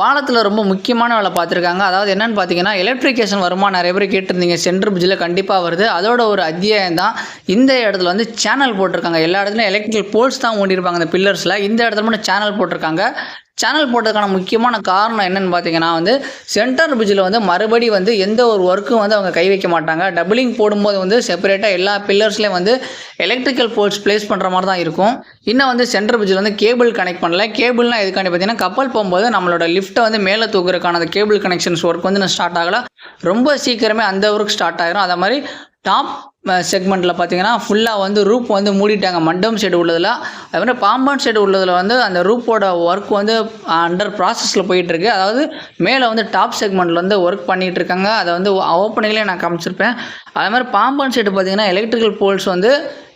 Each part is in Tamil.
பாலத்தில் ரொம்ப முக்கியமான வேலை பார்த்துருக்காங்க. அதாவது என்னென்னு பார்த்தீங்கன்னா எலக்ட்ரிகேஷன் வருமா? நிறைய பேர் கேட்டிருந்தீங்க. சென்ட்ரு பிரிட்ஜில் கண்டிப்பாக வருது. அதோட ஒரு அத்தியாயம் தான் இந்த இடத்துல வந்து சேனல் போட்டிருக்காங்க. எல்லா இடத்துலையும் எலக்ட்ரிக்கல் போல்ஸ் தான் ஓண்டியிருப்பாங்க அந்த பில்லர்ஸில் இந்த இடத்துல மட்டும் சேனல் போட்டிருக்காங்க. சேனல் போட்டதுக்கான முக்கியமான காரணம் என்னன்னு பார்த்தீங்கன்னா வந்து சென்டர் பிரிட்ஜில் வந்து மறுபடி வந்து எந்த ஒரு ஒர்க்கும் வந்து அவங்க கை வைக்க மாட்டாங்க. டபுளிங் போடும்போது வந்து செப்பரேட்டாக எல்லா பில்லர்ஸ்லேயும் வந்து எலக்ட்ரிக்கல் போல்ஸ் ப்ளேஸ் பண்ணுற மாதிரி தான் இருக்கும். இன்னும் வந்து சென்டர் பிரிட்ஜில் வந்து கேபிள் கனெக்ட் பண்ணல. கேபிள்லாம் எதுக்காண்டி பார்த்தீங்கன்னா கப்பல் போகும்போது நம்மளோட லிஃப்ட்டை வந்து மேலே தூக்குறதுக்கான அந்த கேபிள் கனெக்ஷன்ஸ் ஒர்க் வந்து ஸ்டார்ட் ஆகலாம் ரொம்ப சீக்கிரமே அந்த ஒர்க் ஸ்டார்ட் ஆகிரும் அதை மாதிரி டாப் செக்மெண்ட்டில் பார்த்தீங்கன்னா ஃபுல்லாக வந்து ரூப் வந்து மூடிட்டாங்க. மண்டபம் சைடு உள்ளதில். அதுமாதிரி பாம்பன் சைடு உள்ளதில் வந்து அந்த ரூப்போட ஒர்க் வந்து அண்டர் ப்ராசஸில் போயிட்டுருக்கு. அதாவது மேலே வந்து டாப் செக்மெண்ட்டில் வந்து ஒர்க் பண்ணிகிட்டு இருக்காங்க அதை வந்து ஓப்பனிங்லேயே நான் காமிச்சிருப்பேன். அது மாதிரி பாம்பன் சைடு பார்த்தீங்கன்னா எலக்ட்ரிக்கல் போல்ஸ் வந்து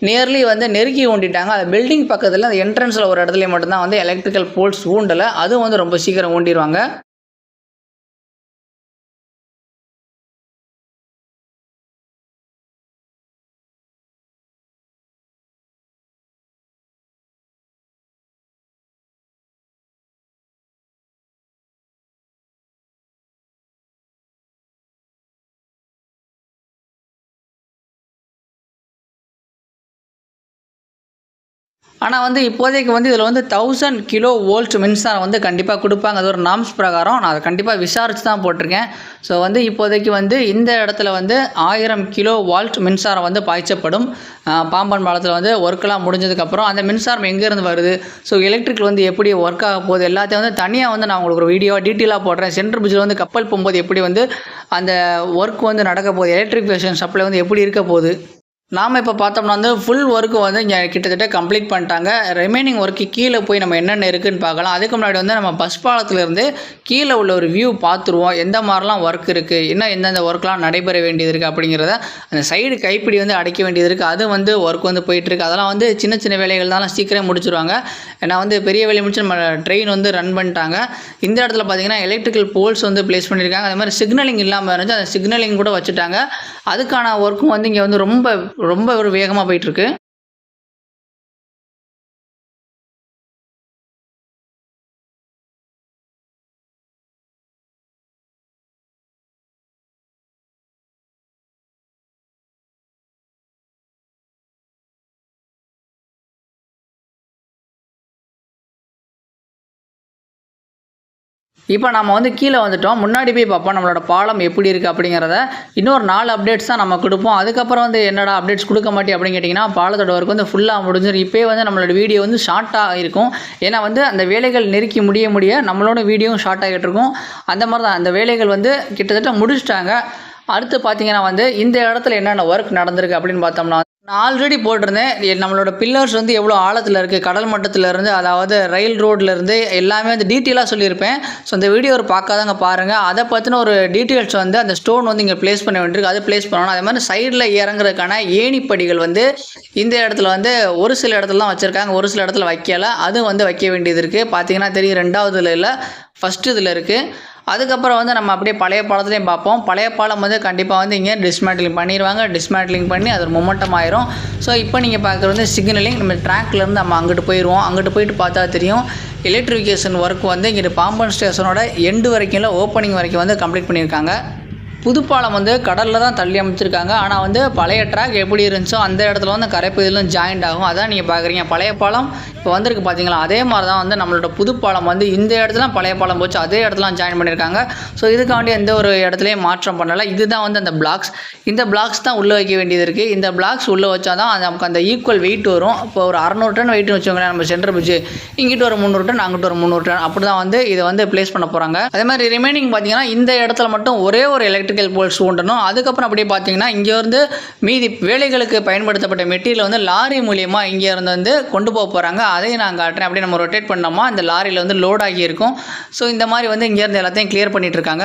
நியர்லி வந்து நெருக்கி ஊண்டிட்டாங்க. அது பில்டிங் பக்கத்தில் அந்த என்ட்ரன்ஸில் ஒரு இடத்துல மட்டும்தான் வந்து எலக்ட்ரிக்கல் போல்ஸ் ஊண்டலை. அதுவும் வந்து ரொம்ப சீக்கிரம் ஊண்டிடுவாங்க ஆனால் வந்து இப்போதைக்கு வந்து இதில் வந்து தௌசண்ட் கிலோ வோல்ட் மின்சாரம் வந்து கண்டிப்பாக கொடுப்பாங்க. அது ஒரு நாம்ஸ் பிரகாரம். நான் அதை கண்டிப்பாக விசாரித்து தான் போட்டிருக்கேன். ஸோ வந்து இப்போதைக்கு வந்து இந்த இடத்துல வந்து ஆயிரம் கிலோ வால்ட் மின்சாரம் வந்து பாய்ச்சப்படும். பாம்பன் பாலத்தில் வந்து ஒர்க்கெலாம் முடிஞ்சதுக்கப்புறம் அந்த மின்சாரம் எங்கேருந்து வருது? ஸோ எலக்ட்ரிக் வந்து எப்படி ஒர்க் ஆக போகுது? எல்லாத்தையும் வந்து தனியாக வந்து நான் உங்களுக்கு ஒரு வீடியோவாக டீட்டெயிலாக போடுறேன். சென்ட்ரல் பிரிட்ஜில் வந்து கப்பல் போகும்போது எப்படி வந்து அந்த ஒர்க் வந்து நடக்க போகுது? எலக்ட்ரிஃபிகேஷன் சப்ளை வந்து எப்படி இருக்க போகுது? நாம் இப்போ பார்த்தோம்னா வந்து ஃபுல் ஒர்க்கு வந்து இங்கே கிட்டத்தட்ட கம்ப்ளீட் பண்ணிட்டாங்க. ரிமைனிங் ஒர்க்கு கீழே போய் நம்ம என்னென்ன இருக்குன்னு பார்க்கலாம். அதுக்கு முன்னாடி வந்து நம்ம பஸ் பாலத்துலேருந்து கீழே உள்ள ஒரு வியூ பார்த்துருவோம். எந்த மாதிரிலாம் ஒர்க் இருக்குது இன்னும் எந்தெந்த ஒர்க்லாம் நடைபெற வேண்டியது இருக்குது அப்படிங்கிறத அந்த சைடு கைப்பிடி வந்து அடைக்க வேண்டியது இருக்குது அது வந்து ஒர்க் வந்து போயிட்டுருக்கு அதெல்லாம் வந்து சின்ன சின்ன வேலைகள் தான். சீக்கிரம் முடிச்சிருவாங்க. ஏன்னா வந்து பெரிய வேலையை முடிச்சு நம்ம ட்ரெயின் வந்து ரன் பண்ணிட்டாங்க. இந்த இடத்துல பார்த்திங்கன்னா எலக்ட்ரிக்கல் போல்ஸ் வந்து ப்ளேஸ் பண்ணியிருக்காங்க. அது மாதிரி சிக்னலிங் இல்லாமல் இருந்துச்சு. அந்த சிக்னலிங் கூட வச்சுட்டாங்க. அதுக்கான ஒர்க்கும் வந்து இங்கே வந்து ரொம்ப ரொம்ப ஒரு வேகமாக போயிட்டுருக்கு இப்போ நம்ம வந்து கீழே வந்துட்டோம். முன்னாடி போய் பார்ப்போம் நம்மளோட பாலம் எப்படி இருக்குது அப்படிங்கிறத. இன்னொரு நாலு அப்டேட்ஸ் தான் நம்ம கொடுப்போம். அதுக்கப்புறம் வந்து என்னடா அப்டேட்ஸ் கொடுக்க மாட்டேன் அப்படின்னு கேட்டிங்கன்னா பாலத்தோட ஒர்க் வந்து ஃபுல்லாக முடிஞ்சிடும் இப்போயே வந்து நம்மளோட வீடியோ வந்து ஷார்ட்டாக இருக்கும். ஏன்னா வந்து அந்த வேலைகள் நெருக்கி முடிய முடிய நம்மளோட வீடியோவும் ஷார்ட் ஆகிட்டு இருக்கும். அந்த மாதிரி தான் அந்த வேலைகள் வந்து கிட்டத்தட்ட முடிச்சிட்டாங்க. அடுத்து பார்த்தீங்கன்னா வந்து இந்த இடத்துல என்னென்ன ஒர்க் நடந்திருக்கு அப்படின்னு பார்த்தோம்னா நான் ஆல்ரெடி போட்டிருந்தேன். நம்மளோட பில்லர்ஸ் வந்து எவ்வளோ ஆழத்தில் இருக்குது கடல் மட்டத்திலேருந்து அதாவது ரயில் ரோட்லேருந்து எல்லாமே வந்து டீட்டெயிலாக சொல்லியிருப்பேன். ஸோ இந்த வீடியோ ஒரு பார்க்காதாங்க பாருங்கள் அதை பற்றின ஒரு டீட்டெயில்ஸ் வந்து அந்த ஸ்டோன் வந்து இங்கே ப்ளேஸ் பண்ண வேண்டியிருக்கு. அது ப்ளேஸ் பண்ணணும். அதே மாதிரி சைடில் இறங்குறதுக்கான ஏணிப்படிகள் வந்து இந்த இடத்துல வந்து ஒரு சில இடத்துல தான் வச்சுருக்காங்க. ஒரு சில இடத்துல வைக்கலை. அதுவும் வந்து வைக்க வேண்டியது இருக்குது பார்த்தீங்கன்னா தெரியும் ரெண்டாவதுல இல்லை ஃபஸ்ட்டு இதில் இருக்குது அதுக்கப்புறம் வந்து நம்ம அப்படியே பழைய பாலத்துலேயும் பார்ப்போம். பழைய பாலம் வந்து கண்டிப்பாக வந்து இங்கே டிஸ்மேட்லிங் பண்ணிடுவாங்க. டிஸ்மேட்லிங் பண்ணி அது மொமெண்டம் ஆயிரும். ஸோ இப்போ நீங்கள் பார்க்குறது வந்து சிக்னலிங் நம்ம ட்ராக்லேருந்து நம்ம அங்கிட்டு போயிடுவோம். அங்கிட்டு போயிட்டு பார்த்தா தெரியும். எலக்ட்ரிஃபிகேஷன் ஒர்க் வந்து இங்கே பாம்பன் ஸ்டேஷனோட எண்டு வரைக்கும் இல்லை ஓப்பனிங் வரைக்கும் வந்து கம்ப்ளீட் பண்ணியிருக்காங்க. புதுப்பாலம் வந்து கடலில் தான் தள்ளி அமைச்சிருக்காங்க. ஆனால் வந்து பழைய ட்ராக் எப்படி இருந்துச்சோ அந்த இடத்துல வந்து கரைப்பகுதியிலும் ஜாயிண்ட் ஆகும். அதான் நீங்கள் பார்க்குறீங்க பழைய பாலம் இப்போ வந்திருக்கு பார்த்தீங்களா அதே மாதிரி தான் வந்து நம்மளோட புதுப்பாலம் வந்து இந்த இடத்துல பழைய பாலம் போச்சு. அதே இடத்துல ஜாயின் பண்ணியிருக்காங்க ஸோ இதுக்காண்டி எந்த ஒரு இடத்துலையும் மாற்றம் பண்ணலை. இதுதான் வந்து அந்த பிளாக்ஸ் இந்த பிளாக்ஸ் தான் உள்ளே வைக்க வேண்டியது இருக்குது இந்த பிளாக்ஸ் உள்ளே வச்சா தான் நமக்கு அந்த ஈக்குவல் வெயிட் வரும். இப்போ ஒரு அறநூறு டன் வெயிட்னு வச்சுக்கோங்களேன். நம்ம சென்டர் பிரிட்ஜ் இங்கிட்டு ஒரு முந்நூறு டன் அங்கிட்டு ஒரு முந்நூறு டன் அப்படி தான் வந்து இதை வந்து ப்ளேஸ் பண்ண போகிறாங்க அதே மாதிரி ரிமைனிங் பார்த்தீங்கன்னா இந்த இடத்துல மட்டும் ஒரே ஒரு எலக்ட்ரிக்கல் போல்ஸ் ஊண்டணும். அதுக்கப்புறம் அப்படியே பார்த்தீங்கன்னா இங்கேருந்து மீதி வேலைகளுக்கு பயன்படுத்தப்பட்ட மெட்டீரியல் வந்து லாரி மூலியமாக இங்கே இருந்து வந்து கொண்டு போக போகிறாங்க அதையும் நான் காட்டுறேன். அப்படியே நம்ம ரொட்டேட் பண்ணோமா? அந்த லாரியில் வந்து லோட் இருக்கும். ஸோ இந்த மாதிரி வந்து இங்கேருந்து எல்லாத்தையும் கிளியர் பண்ணிட்டு இருக்காங்க.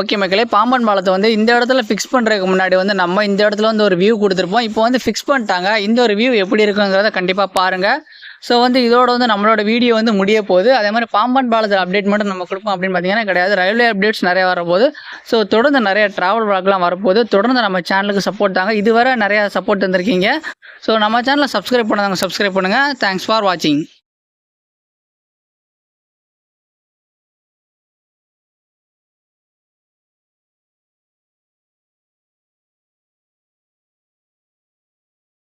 ஓகே மக்களே பாம்பன் பாலத்தை வந்து இந்த இடத்துல ஃபிக்ஸ் பண்ணுறதுக்கு முன்னாடி வந்து நம்ம இந்த இடத்துல வந்து ஒரு வியூ கொடுத்துருப்போம். இப்போ வந்து ஃபிக்ஸ் பண்ணிட்டாங்க. இந்த ஒரு வியூ எப்படி இருக்குங்கிறத கண்டிப்பாக பாருங்கள் ஸோ வந்து இதோட வந்து நம்மளோட வீடியோ வந்து முடிய போகுது. அதே மாதிரி பாம்பன் பாலத்தில் அப்டேட் மட்டும் நம்ம கொடுப்போம் அப்படின்னு பார்த்தீங்கன்னா கிடையாது. ரயில்வே அப்டேட்ஸ் நிறைய வரப்போகுது ஸோ தொடர்ந்து நிறைய ட்ராவல் vlogலாம் வரப்போகுது. தொடர்ந்து நம்ம சேனலுக்கு சப்போர்ட் தாங்க. இதுவரை நிறையா சப்போர்ட் தந்திருக்கீங்க. ஸோ நம்ம சேனலை சப்ஸ்கிரைப் பண்ணாதாங்க சப்ஸ்கிரைப் பண்ணுங்கள் தேங்க்ஸ் ஃபார் வாட்சிங்